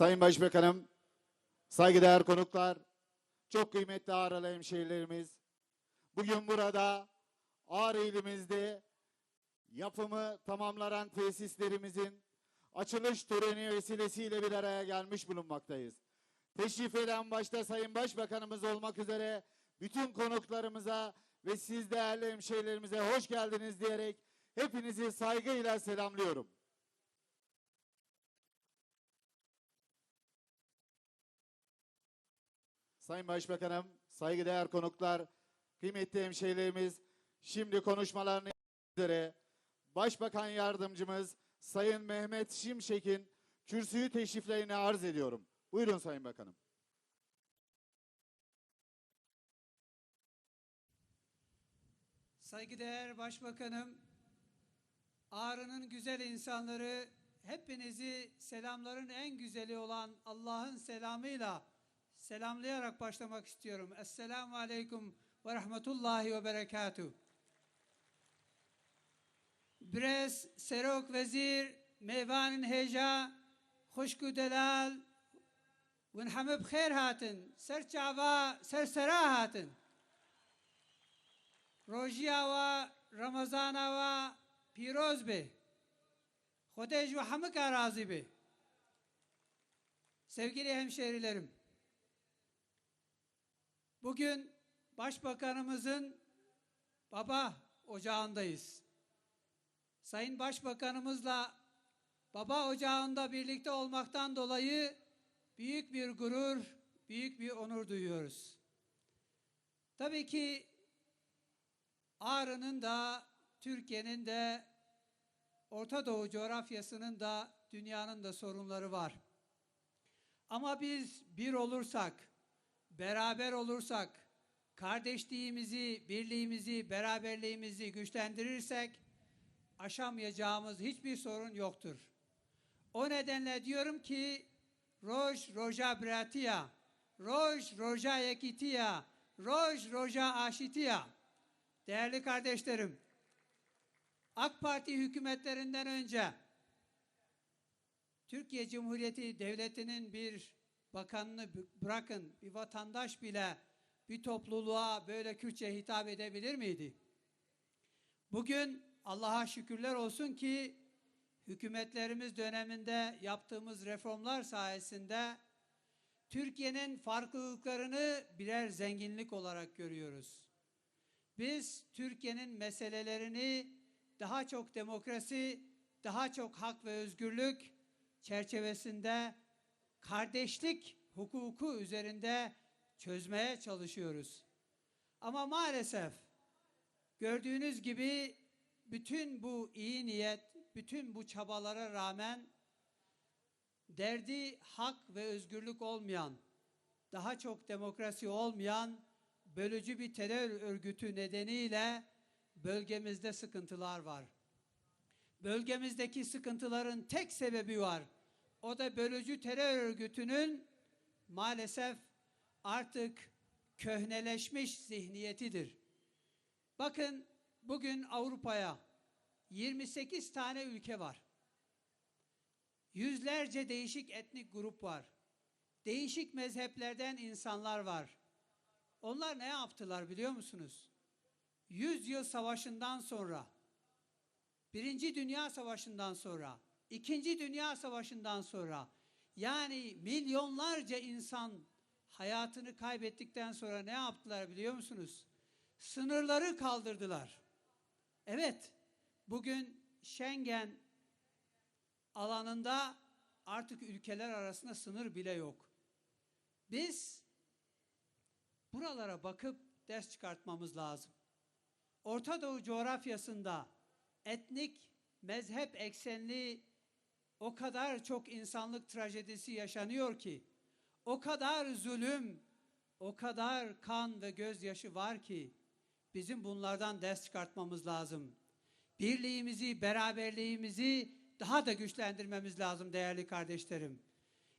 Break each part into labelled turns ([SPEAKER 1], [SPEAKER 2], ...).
[SPEAKER 1] Sayın Başbakanım, saygıdeğer konuklar, çok kıymetli Ağrılı hemşehrilerimiz, bugün burada Ağrı ilimizde yapımı tamamlanan tesislerimizin açılış töreni vesilesiyle bir araya gelmiş bulunmaktayız. Teşrif eden başta Sayın Başbakanımız olmak üzere bütün konuklarımıza ve siz değerli hemşehrilerimize hoş geldiniz diyerek hepinizi saygıyla selamlıyorum. Sayın Başbakanım, saygıdeğer konuklar, kıymetli hemşehrilerimiz, şimdi konuşmalarını üzere Başbakan Yardımcımız Sayın Mehmet Şimşek'in kürsüyü teşriflerini arz ediyorum. Buyurun Sayın Bakanım.
[SPEAKER 2] Saygıdeğer Başbakanım, Ağrı'nın güzel insanları, hepinizi selamların en güzeli olan Allah'ın selamıyla selamlayarak başlamak istiyorum. Esselamu Aleyküm ve Rahmetullahi ve Berekatuhu. Brez, Serok Vezir, Meyvanin Heja, Hoşku Delal, ve hame bxêr hatin, ser çava, ser sera hatin. Rojiya ve Ramazana ve piroz be. Hodej ve hamık arazi be. Sevgili hemşehrilerim, bugün Başbakanımızın baba ocağındayız. Sayın Başbakanımızla baba ocağında birlikte olmaktan dolayı büyük bir gurur, büyük bir onur duyuyoruz. Tabii ki Ağrı'nın da, Türkiye'nin de, Orta Doğu coğrafyasının da, dünyanın da sorunları var. Ama biz bir olursak, beraber olursak, kardeşliğimizi, birliğimizi, beraberliğimizi güçlendirirsek, aşamayacağımız hiçbir sorun yoktur. O nedenle diyorum ki, Roj roja bratia, roj roja yekitia, roj roja aşitia. Değerli kardeşlerim, AK Parti hükümetlerinden önce Türkiye Cumhuriyeti Devleti'nin bir bakanını bırakın bir vatandaş bile bir topluluğa böyle Kürtçe hitap edebilir miydi? Bugün Allah'a şükürler olsun ki hükümetlerimiz döneminde yaptığımız reformlar sayesinde Türkiye'nin farklılıklarını birer zenginlik olarak görüyoruz. Biz Türkiye'nin meselelerini daha çok demokrasi, daha çok hak ve özgürlük çerçevesinde kardeşlik hukuku üzerinde çözmeye çalışıyoruz. Ama maalesef gördüğünüz gibi bütün bu iyi niyet, bütün bu çabalara rağmen derdi hak ve özgürlük olmayan, daha çok demokrasi olmayan bölücü bir terör örgütü nedeniyle bölgemizde sıkıntılar var. Bölgemizdeki sıkıntıların tek sebebi var. O da bölücü terör örgütünün maalesef artık köhneleşmiş zihniyetidir. Bakın bugün Avrupa'ya 28 tane ülke var. Yüzlerce değişik etnik grup var. Değişik mezheplerden insanlar var. Onlar ne yaptılar biliyor musunuz? Yüz yıl savaşından sonra, Birinci Dünya Savaşı'ndan sonra, İkinci Dünya Savaşı'ndan sonra, yani milyonlarca insan hayatını kaybettikten sonra ne yaptılar biliyor musunuz? Sınırları kaldırdılar. Evet, bugün Schengen alanında artık ülkeler arasında sınır bile yok. Biz buralara bakıp ders çıkartmamız lazım. Orta Doğu coğrafyasında etnik, mezhep eksenli o kadar çok insanlık trajedisi yaşanıyor ki, o kadar zulüm, o kadar kan ve gözyaşı var ki, bizim bunlardan ders çıkartmamız lazım. Birliğimizi, beraberliğimizi daha da güçlendirmemiz lazım değerli kardeşlerim.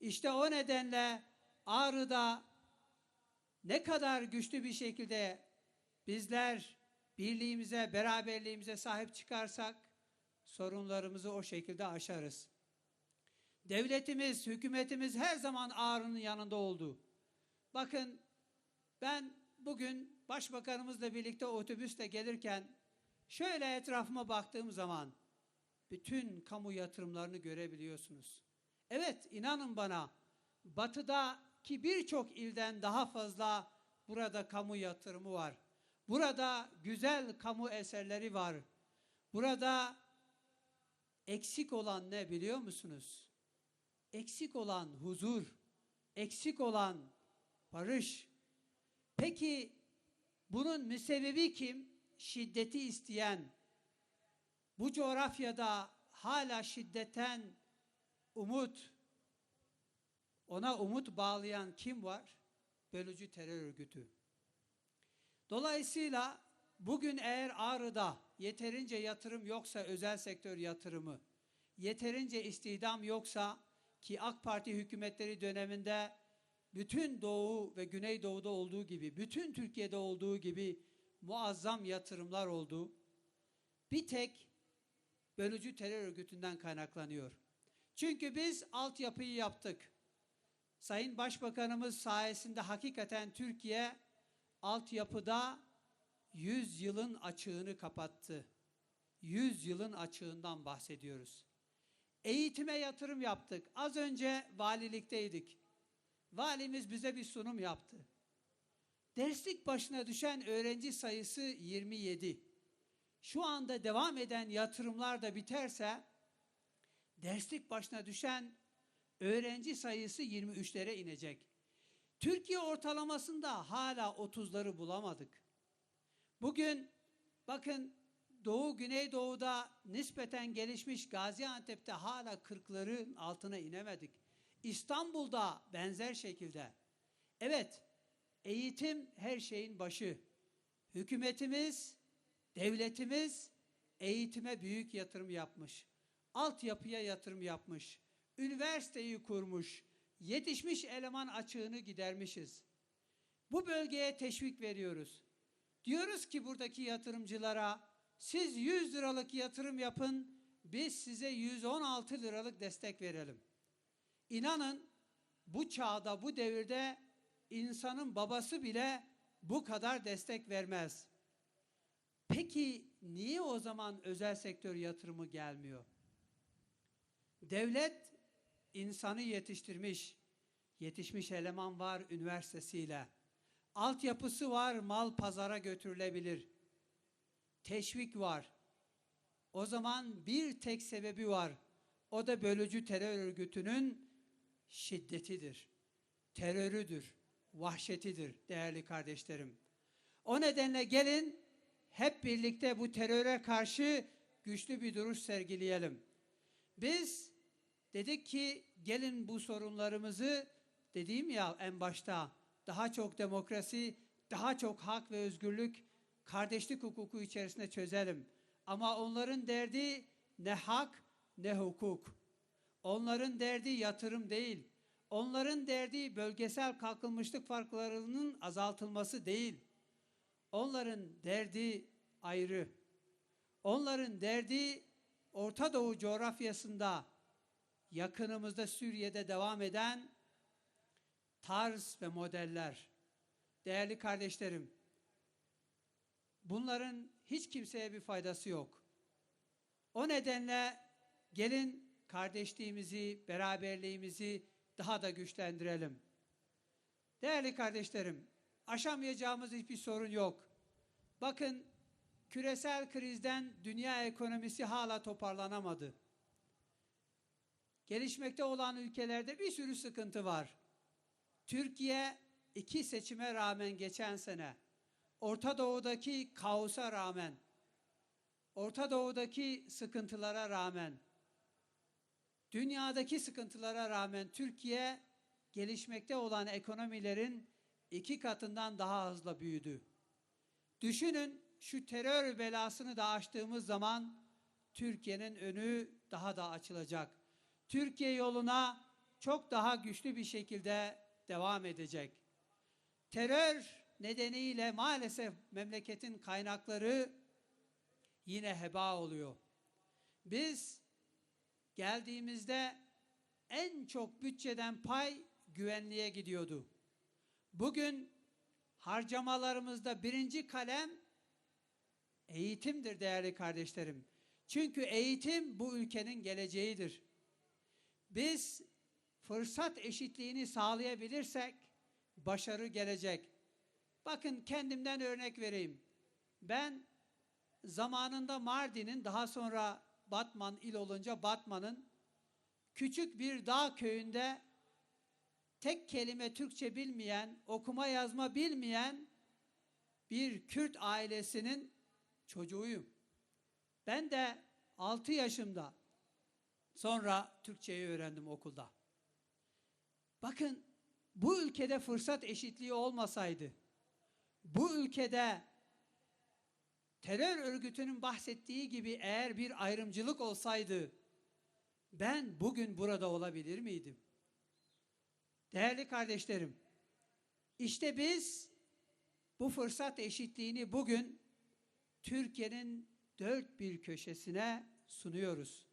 [SPEAKER 2] İşte o nedenle Ağrı'da ne kadar güçlü bir şekilde bizler birliğimize, beraberliğimize sahip çıkarsak sorunlarımızı o şekilde aşarız. Devletimiz, hükümetimiz her zaman Ağrı'nın yanında oldu. Bakın ben bugün başbakanımızla birlikte otobüste gelirken şöyle etrafıma baktığım zaman bütün kamu yatırımlarını görebiliyorsunuz. Evet inanın bana batıdaki birçok ilden daha fazla burada kamu yatırımı var. Burada güzel kamu eserleri var. Burada eksik olan ne biliyor musunuz? Eksik olan huzur, eksik olan barış. Peki bunun müsebbibi kim? Şiddeti isteyen, bu coğrafyada hala şiddetten umut, ona umut bağlayan kim var? Bölücü terör örgütü. Dolayısıyla bugün eğer Ağrı'da yeterince yatırım yoksa özel sektör yatırımı, yeterince istihdam yoksa ki AK Parti hükümetleri döneminde bütün Doğu ve Güneydoğu'da olduğu gibi, bütün Türkiye'de olduğu gibi muazzam yatırımlar oldu. Bir tek bölücü terör örgütünden kaynaklanıyor. Çünkü biz altyapıyı yaptık. Sayın Başbakanımız sayesinde hakikaten Türkiye altyapıda 100 yılın açığını kapattı. 100 yılın açığından bahsediyoruz. Eğitime yatırım yaptık. Az önce valilikteydik. Valimiz bize bir sunum yaptı. Derslik başına düşen öğrenci sayısı 27. Şu anda devam eden yatırımlar da biterse derslik başına düşen öğrenci sayısı 23'lere inecek. Türkiye ortalamasında hala 30'ları bulamadık. Bugün bakın Doğu Güneydoğu'da nispeten gelişmiş Gaziantep'te hala 40'ların altına inemedik. İstanbul'da benzer şekilde. Evet, eğitim her şeyin başı. Hükümetimiz, devletimiz eğitime büyük yatırım yapmış. Altyapıya yatırım yapmış. Üniversiteyi kurmuş. Yetişmiş eleman açığını gidermişiz. Bu bölgeye teşvik veriyoruz. Diyoruz ki buradaki yatırımcılara siz 100 liralık yatırım yapın, biz size 116 liralık destek verelim. İnanın bu çağda, bu devirde insanın babası bile bu kadar destek vermez. Peki niye o zaman özel sektör yatırımı gelmiyor? Devlet insanı yetiştirmiş, yetişmiş eleman var üniversitesiyle. Altyapısı var, mal pazara götürülebilir. Teşvik var. O zaman bir tek sebebi var. O da bölücü terör örgütünün şiddetidir. Terörüdür, vahşetidir değerli kardeşlerim. O nedenle gelin hep birlikte bu teröre karşı güçlü bir duruş sergileyelim. Biz dedik ki gelin bu sorunlarımızı dediğim ya en başta daha çok demokrasi, daha çok hak ve özgürlük, kardeşlik hukuku içerisinde çözelim. Ama onların derdi ne hak ne hukuk. Onların derdi yatırım değil. Onların derdi bölgesel kalkınmışlık farklarının azaltılması değil. Onların derdi ayrı. Onların derdi Orta Doğu coğrafyasında yakınımızda Suriye'de devam eden tarz ve modeller. Değerli kardeşlerim, bunların hiç kimseye bir faydası yok. O nedenle gelin kardeşliğimizi, beraberliğimizi daha da güçlendirelim. Değerli kardeşlerim, aşamayacağımız hiçbir sorun yok. Bakın küresel krizden dünya ekonomisi hala toparlanamadı. Gelişmekte olan ülkelerde bir sürü sıkıntı var. Türkiye iki seçime rağmen geçen sene Orta Doğu'daki kaosa rağmen Orta Doğu'daki sıkıntılara rağmen dünyadaki sıkıntılara rağmen Türkiye gelişmekte olan ekonomilerin iki katından daha hızlı büyüdü. Düşünün şu terör belasını da aştığımız zaman Türkiye'nin önü daha da açılacak. Türkiye yoluna çok daha güçlü bir şekilde devam edecek. Terör nedeniyle maalesef memleketin kaynakları yine heba oluyor. Biz geldiğimizde en çok bütçeden pay güvenliğe gidiyordu. Bugün harcamalarımızda birinci kalem eğitimdir değerli kardeşlerim. Çünkü eğitim bu ülkenin geleceğidir. Biz fırsat eşitliğini sağlayabilirsek başarı gelecek. Bakın kendimden örnek vereyim. Ben zamanında Mardin'in daha sonra Batman il olunca Batman'ın küçük bir dağ köyünde tek kelime Türkçe bilmeyen, okuma yazma bilmeyen bir Kürt ailesinin çocuğuyum. Ben de 6 yaşımda sonra Türkçeyi öğrendim okulda. Bakın bu ülkede fırsat eşitliği olmasaydı, bu ülkede terör örgütünün bahsettiği gibi eğer bir ayrımcılık olsaydı ben bugün burada olabilir miydim? Değerli kardeşlerim, işte biz bu fırsat eşitliğini bugün Türkiye'nin dört bir köşesine sunuyoruz.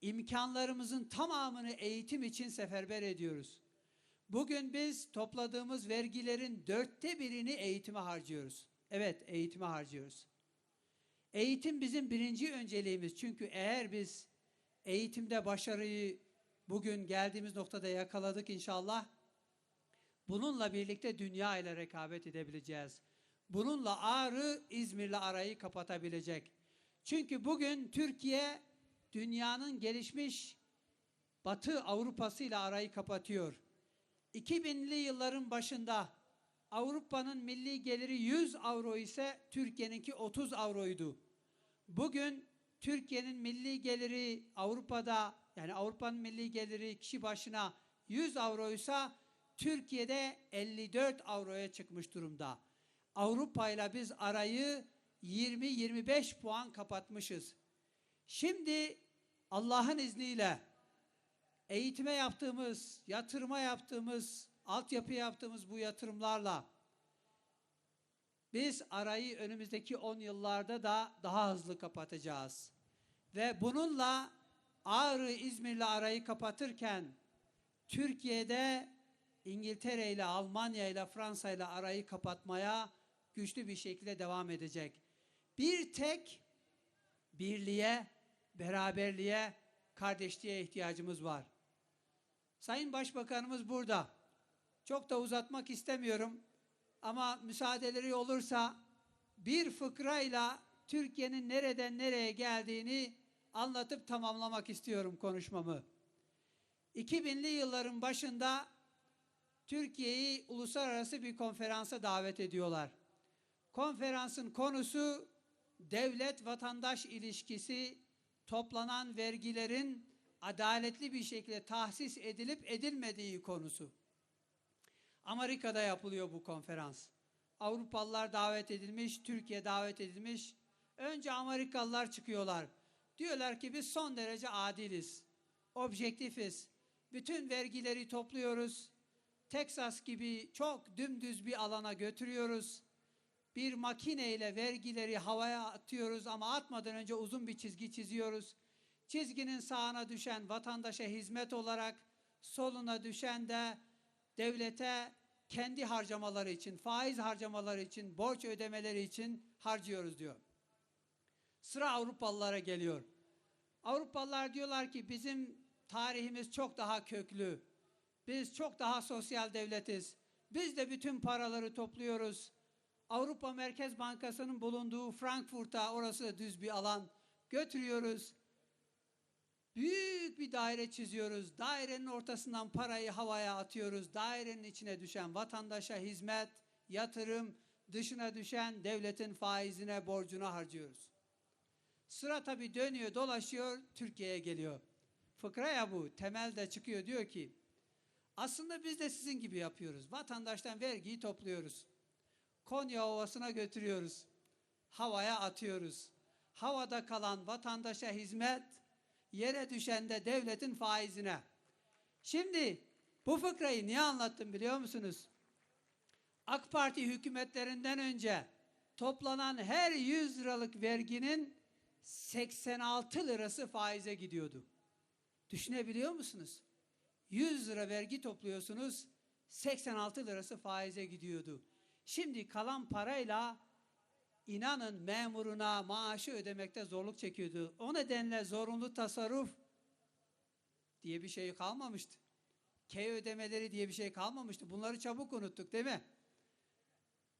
[SPEAKER 2] İmkanlarımızın tamamını eğitim için seferber ediyoruz. Bugün biz topladığımız vergilerin dörtte birini eğitime harcıyoruz. Evet, eğitime harcıyoruz. Eğitim bizim birinci önceliğimiz. Çünkü eğer biz eğitimde başarıyı bugün geldiğimiz noktada yakaladık inşallah, bununla birlikte dünya ile rekabet edebileceğiz. Bununla Ağrı, İzmir'le arayı kapatabilecek. Çünkü bugün Türkiye dünyanın gelişmiş Batı Avrupa'sı ile arayı kapatıyor. 2000'li yılların başında Avrupa'nın milli geliri 100 avro ise Türkiye'ninki 30 avroydu. Bugün Türkiye'nin milli geliri Avrupa'da yani Avrupa'nın milli geliri kişi başına 100 avroysa Türkiye'de 54 avroya çıkmış durumda. Avrupa ile biz arayı 20-25 puan kapatmışız. Şimdi Allah'ın izniyle eğitime yaptığımız, yatırıma yaptığımız, altyapı yaptığımız bu yatırımlarla biz arayı önümüzdeki 10 yıllarda da daha hızlı kapatacağız. Ve bununla Ağrı İzmir'le arayı kapatırken Türkiye'de İngiltere ile Almanya ile Fransa ile arayı kapatmaya güçlü bir şekilde devam edecek. Bir tek birliğe, beraberliğe, kardeşliğe ihtiyacımız var. Sayın Başbakanımız burada. Çok da uzatmak istemiyorum ama müsaadeleri olursa bir fıkrayla Türkiye'nin nereden nereye geldiğini anlatıp tamamlamak istiyorum konuşmamı. 2000'li yılların başında Türkiye'yi uluslararası bir konferansa davet ediyorlar. Konferansın konusu devlet vatandaş ilişkisi, toplanan vergilerin adaletli bir şekilde tahsis edilip edilmediği konusu. Amerika'da yapılıyor bu konferans. Avrupalılar davet edilmiş, Türkiye davet edilmiş. Önce Amerikalılar çıkıyorlar. Diyorlar ki biz son derece adiliz, objektifiz. Bütün vergileri topluyoruz. Texas gibi çok dümdüz bir alana götürüyoruz. Bir makineyle vergileri havaya atıyoruz ama atmadan önce uzun bir çizgi çiziyoruz. Çizginin sağına düşen vatandaşa hizmet olarak, soluna düşen de devlete kendi harcamaları için, faiz harcamaları için, borç ödemeleri için harcıyoruz diyor. Sıra Avrupalılara geliyor. Avrupalılar diyorlar ki bizim tarihimiz çok daha köklü. Biz çok daha sosyal devletiz. Biz de bütün paraları topluyoruz. Avrupa Merkez Bankası'nın bulunduğu Frankfurt'a orası düz bir alan götürüyoruz. Büyük bir daire çiziyoruz. Dairenin ortasından parayı havaya atıyoruz. Dairenin içine düşen vatandaşa hizmet, yatırım, dışına düşen devletin faizine, borcuna harcıyoruz. Sıra tabii dönüyor, dolaşıyor, Türkiye'ye geliyor. Fıkra ya bu, temelde çıkıyor diyor ki, aslında biz de sizin gibi yapıyoruz. Vatandaştan vergiyi topluyoruz. Konya Ovası'na götürüyoruz. Havaya atıyoruz. Havada kalan vatandaşa hizmet, yere düşen de devletin faizine. Şimdi bu fıkrayı niye anlattım biliyor musunuz? AK Parti hükümetlerinden önce toplanan her 100 liralık verginin 86 lirası faize gidiyordu. Düşünebiliyor musunuz? 100 lira vergi topluyorsunuz, 86 lirası faize gidiyordu. Şimdi kalan parayla inanın memuruna maaşı ödemekte zorluk çekiyordu. O nedenle zorunlu tasarruf diye bir şey kalmamıştı. K ödemeleri diye bir şey kalmamıştı. Bunları çabuk unuttuk değil mi?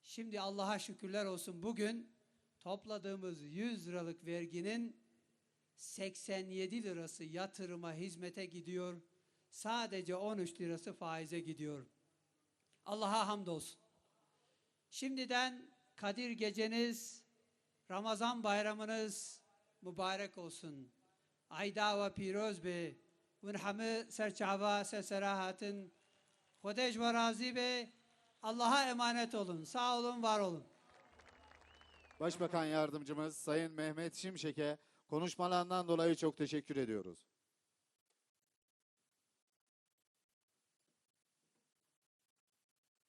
[SPEAKER 2] Şimdi Allah'a şükürler olsun bugün topladığımız 100 liralık verginin 87 lirası yatırıma, hizmete gidiyor. Sadece 13 lirası faize gidiyor. Allah'a hamdolsun. Şimdiden Kadir geceniz, Ramazan bayramınız mübarek olsun. Ayda ve piroz be. Ün hamı serçava seserahatın. Hodej ve razi be. Allah'a emanet olun. Sağ olun, var olun.
[SPEAKER 1] Başbakan Yardımcımız Sayın Mehmet Şimşek'e konuşmalarından dolayı çok teşekkür ediyoruz.